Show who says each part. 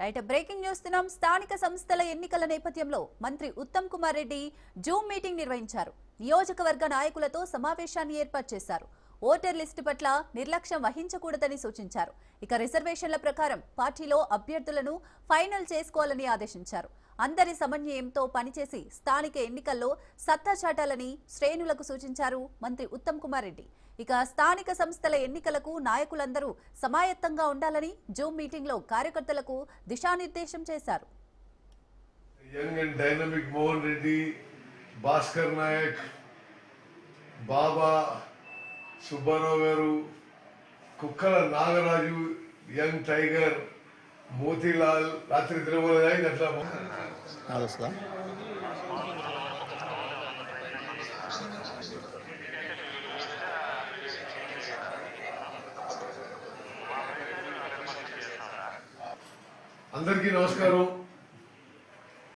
Speaker 1: Right breaking news స్థానిక సంస్థల ఎన్నికల నేపథ్యంలో మంత్రి ఉత్తమ్ కుమార్ రెడ్డి జూమ్ మీటింగ్ నిర్వహించారు. నియోజకవర్గ నాయకులతో సమావేశాన్ని ఏర్పాటు చేశారు. ఓటర్ లిస్టు పట్ల నిర్లక్ష్యం వహించకూడదని సూచించారు. ఇక రిజర్వేషన్ల ప్రకారం పార్టీలో అభ్యర్థులను ఫైనల్ చేసుకోవాలని ఆదేశించారు. అందరి సమన్వయంతో పనిచేసి స్థానిక ఎన్నికల్లో సత్తా చాటాలని శ్రేణులకు సూచించారు మంత్రి ఉత్తమ్ కుమార్ రెడ్డి. ఇక స్థానిక సంస్థల ఎన్నికలకు నాయకులందరూ సమాయత్తంగా ఉండాలని జూమ్ మీటింగ్లో కార్యకర్తలకు దిశానిర్దేశం చేశారు.
Speaker 2: Young and dynamic Mohan Reddy Bhaskar Naik Baba Subbarao గారు కుక్కల నాగరాజు యంగ్ టైగర్ మోతీలాల్ రాత్రి తిరుమల అట్లా అందరికీ నమస్కారం.